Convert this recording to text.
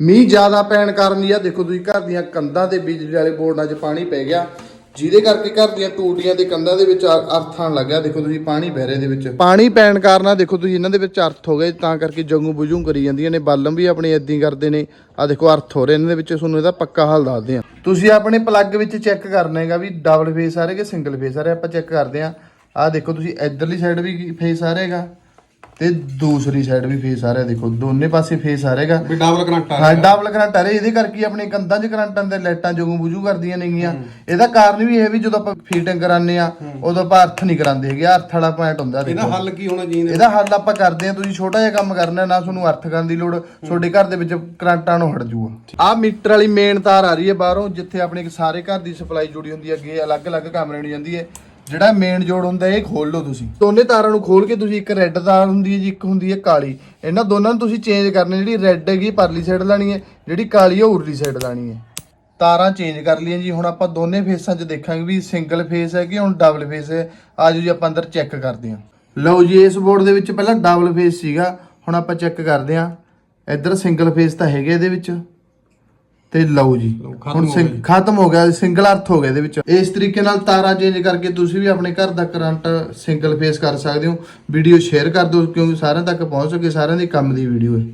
ਮੀਂਹ ਜ਼ਿਆਦਾ ਪੈਣ ਕਾਰਨ ਹੀ ਆ ਦੇਖੋ ਤੁਸੀਂ ਘਰ ਦੀਆਂ ਕੰਧਾਂ ਤੇ ਬਿਜਲੀ ਵਾਲੇ ਬੋਰਡਾਂ 'ਚ ਪਾਣੀ ਪੈ ਗਿਆ। ਜਿਹਦੇ ਕਰਕੇ ਘਰ ਦੀਆਂ ਟੂਟੀਆਂ ਤੇ ਕੰਧਾਂ ਦੇ ਵਿੱਚ ਅਰ- ਅਰਥ ਲੱਗਿਆ। ਦੇਖੋ ਤੁਸੀਂ ਪਾਣੀ ਬਹਿ ਰਿਹਾ ਦੇ ਵਿੱਚ। ਪਾਣੀ ਪੈਣ ਕਾਰਨ ਆ ਦੇਖੋ ਤੁਸੀਂ ਇਹਨਾਂ ਦੇ ਵਿੱਚ ਅਰਥ ਹੋ ਗਏ ਤਾਂ ਕਰਕੇ ਜੰਗੂ ਬੁਝੂ ਕਰੀ ਜਾਂਦੀਆਂ ਨੇ ਬਾਲਮ ਵੀ ਆਪਣੇ ਹੀ ਕਰਦੇ ਨੇ। ਆ ਦੇਖੋ ਅਰਥ ਹੋ ਰਹੇ ਇਹਨਾਂ ਦੇ ਵਿੱਚ ਤੁਹਾਨੂੰ ਇਹਦਾ ਪੱਕਾ ਹੱਲ ਦੱਸਦੇ ਆ ਤੁਸੀਂ ਆਪਣੇ ਪਲੱਗ ਵਿੱਚ ਚੈੱਕ ਕਰਨਾ ਹੈਗਾ ਵੀ ਡਬਲ ਫੇਸ ਆ ਰਿਹਾ ਕਿ ਸਿੰਗਲ ਫੇਸ ਆ ਰਿਹਾ ਆਪਾਂ ਚੈੱਕ ਕਰਦੇ ਆ ਆ ਦੇਖੋ ਤੁਸੀਂ ਇਧਰਲੀ ਸਾਈਡ ਵੀ ਫੇਸ ਆ ਰਿਹਾ ਹੈਗਾ। ਤੇ ਦੂਸਰੀ ਸਾਈਡ ਵੀ ਫੇਸ ਆ ਰਿਹਾ ਦੇਖੋ ਦੋਨੇ ਪਾਸੇ ਫੇਸ ਆ ਰਿਹਾਗਾ ਵੀ ਡਬਲ ਕਰੰਟ ਆ ਹਾਂ ਡਬਲ ਕਰੰਟ ਆ ਰਿਹਾ ਇਹਦੇ ਕਰਕੇ ਹੀ ਆਪਣੇ ਕੰਧਾਂ 'ਚ ਕਰੰਟਾਂ ਦੇ ਲਾਈਟਾਂ ਜਗੂ ਬੁਝੂ ਕਰਦੀਆਂ ਨੇਗੀਆਂ। ਇਹਦਾ ਕਾਰਨ ਵੀ ਇਹ ਵੀ ਜਦੋਂ ਆਪਾਂ ਫੀਟਿੰਗ ਕਰਾਉਂਦੇ ਆ ਉਦੋਂ ਆਪਾਂ ਅਰਥ ਨਹੀਂ ਕਰਾਉਂਦੇ ਹੈਗੇ ਅਰਥ ਵਾਲਾ ਪੁਆਇੰਟ ਹੁੰਦਾ ਇਹਦਾ ਦੇਖੋ ਹੱਲ ਕੀ ਹੋਣਾ ਚਾਹੀਦਾ? ਇਹਦਾ ਹੱਲ ਆਪਾਂ ਕਰਦੇ ਆ ਤੁਸੀਂ ਛੋਟਾ ਜਿਹਾ ਕੰਮ ਕਰਨਾ ਨਾ ਤੁਹਾਨੂੰ ਅਰਥ ਕਰਨ ਦੀ ਲੋੜ ਤੁਹਾਡੇ ਘਰ ਦੇ ਵਿੱਚ ਕਰੰਟਾਂ ਨੂੰ ਹਟ ਜੂਗਾ। ਆ ਮੀਟਰ ਵਾਲੀ ਮੇਨ ਤਾਰ ਆ ਰਹੀ ਹੈ ਬਾਹਰੋਂ ਜਿੱਥੇ ਆਪਣੇ ਸਾਰੇ ਘਰ ਦੀ ਸਪਲਾਈ ਜੁੜੀ ਹੁੰਦੀ ਹੈ ਅੱਗੇ ਅਲੱਗ-ਅਲੱਗ ਕਮਰੇ ਨੂੰ ਜਾਂਦੀ ਹੈ। ਜਿਹੜਾ ਮੇਨ ਜੋੜ ਹੁੰਦਾ ਇਹ ਖੋਲ ਲਓ ਤੁਸੀਂ। ਦੋਨੇ ਤਾਰਾਂ ਨੂੰ ਖੋਲ ਕੇ ਤੁਸੀਂ ਇੱਕ ਰੈੱਡ ਤਾਰ ਹੁੰਦੀ ਹੈ ਜੀ, ਇੱਕ ਹੁੰਦੀ ਹੈ ਕਾਲੀ। ਇਹਨਾਂ ਦੋਨਾਂ ਨੂੰ ਤੁਸੀਂ ਚੇਂਜ ਕਰਨਾ ਜਿਹੜੀ ਰੈੱਡ ਹੈਗੀ, ਪਰਲੀ ਸਾਈਡ ਲਾਣੀ ਹੈ, ਜਿਹੜੀ ਕਾਲੀ ਹੈ ਉਰਲੀ ਸਾਈਡ ਲਾਣੀ ਹੈ। ਤਾਰਾਂ ਚੇਂਜ ਕਰ ਲਈਆਂ ਜੀ, ਹੁਣ ਆਪਾਂ ਦੋਨੇ ਫੇਸਾਂ 'ਚ ਦੇਖਾਂਗੇ ਵੀ ਸਿੰਗਲ ਫੇਸ ਹੈ ਕਿ ਹੁਣ ਡਬਲ ਫੇਸ ਹੈ। ਆਜੋ ਜੀ, ਆਪਾਂ ਅੰਦਰ ਚੈੱਕ ਕਰਦੇ ਹਾਂ। ਲਓ ਜੀ, ਇਸ ਬੋਰਡ ਦੇ ਵਿੱਚ ਪਹਿਲਾਂ ਡਬਲ ਫੇਸ ਸੀਗਾ, ਹੁਣ ਆਪਾਂ ਚੈੱਕ ਕਰਦੇ ਹਾਂ। ਇੱਧਰ ਸਿੰਗਲ ਫੇਸ ਤਾਂ ਹੈਗੇ ਇਹਦੇ ਵਿੱਚ। ਤੇ ਲਓ ਜੀ। ਹੁਣ ਸਿੰਗ-। ਖਤਮ ਹੋ ਗਿਆ ਸਿੰਗਲ ਅਰਥ ਹੋ ਗਿਆ ਇਹਦੇ ਵਿੱਚ। ਇਸ ਤਰੀਕੇ ਨਾਲ ਤਾਰਾਂ ਚੇਂਜ ਕਰਕੇ ਤੁਸੀਂ ਵੀ ਆਪਣੇ ਘਰ ਦਾ ਕਰੰਟ ਸਿੰਗਲ ਫੇਸ ਕਰ ਸਕਦੇ ਹੋ। ਵੀਡੀਓ ਸ਼ੇਅਰ ਕਰ ਦਿਓ ਕਿਉਂਕਿ ਸਾਰਿਆਂ ਤੱਕ ਪਹੁੰਚ ਸਕੇ ਸਾਰਿਆਂ ਦੇ ਕੰਮ ਦੀ ਵੀਡੀਓ ਹੈ